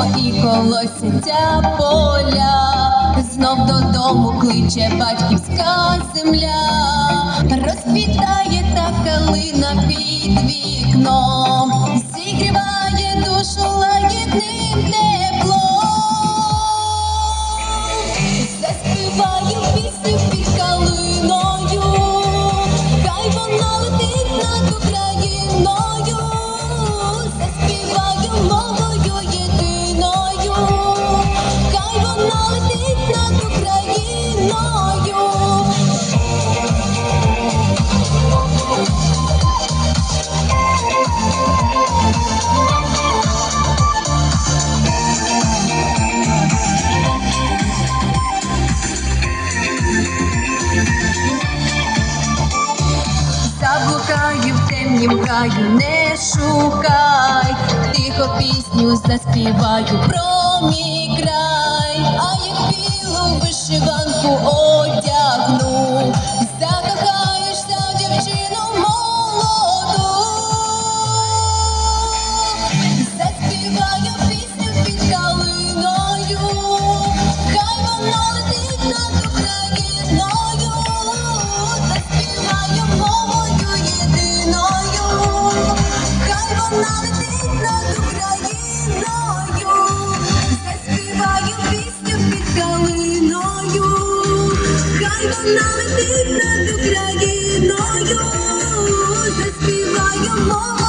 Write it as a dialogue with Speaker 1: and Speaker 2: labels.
Speaker 1: весняні колосяться поля, знов додому кличе батьківська земля, розквітає та калина під вікном, Краю, не шукай, тихо пісню заспіваю про мій край, а як білу вишиванку Між нами ти над Україною заспіваємо.